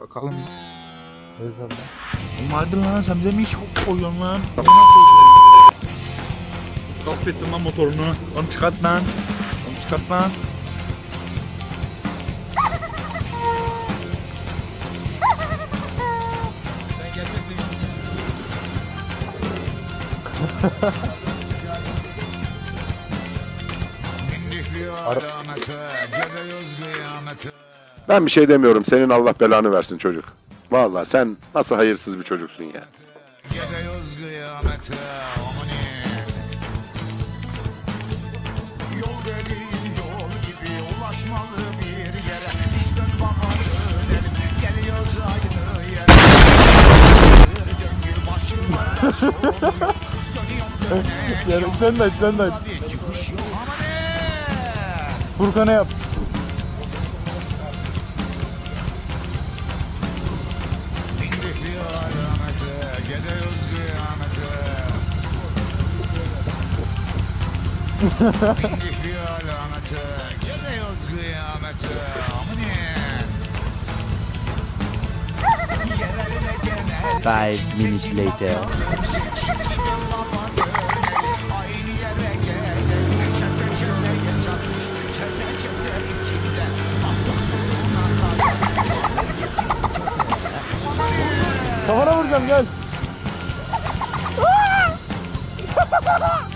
Bakalım. Abi. Oğlum hadi lan sen bize mi iş koyuyorsun lan? Gasp ettin lan motorunu. Onu çıkart lan. Onu çıkart lan. Ben bir şey demiyorum. Senin Allah belanı versin çocuk. Vallahi sen nasıl hayırsız bir çocuksun ya. Gidiyoruz kıyamete amani Yol dediğin yol gibi Five minutes later. Kafana vuracağım gel.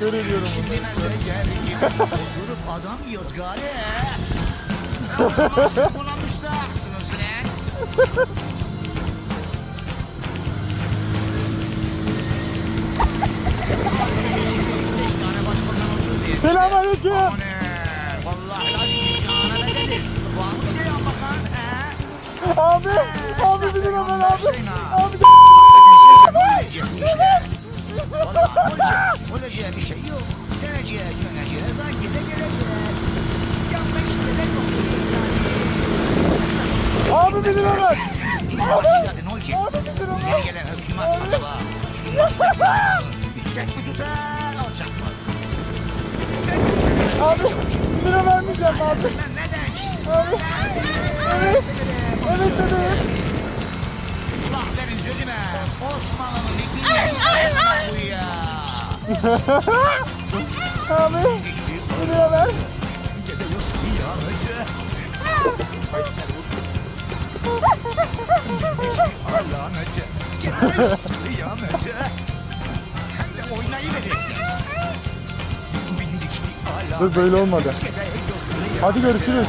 Görüyorum Şimdi meze yer gibi Oturup adam yiyoruz siz buna müstahaksınız lan. Selamünaleyküm. Vallahi lazım biz şahane bedeliz. Var mı şey bakan he? Abi. Abi bizim hemen abi. Abi Olacağı bir şey yok. Geleceğe döneceğiz. Hangi de geleceğiz. Yapma işte Abi bizim hemen. Abi. Abi Bu hemen. yeni gelen hükümet acaba? Üçgen mi tutar? Alacak mı? Abi. Lira vermeyeceğim demişim? Abi. Evet. Evet bebeğim. Bak benim sözüme. Osmanlı'nın bir bildiği bu ya. Abi. Lira ver. Gidiyoruz kıyamete. Alamete. Gidiyoruz alamete. Dur böyle olmadı. Hadi görüşürüz.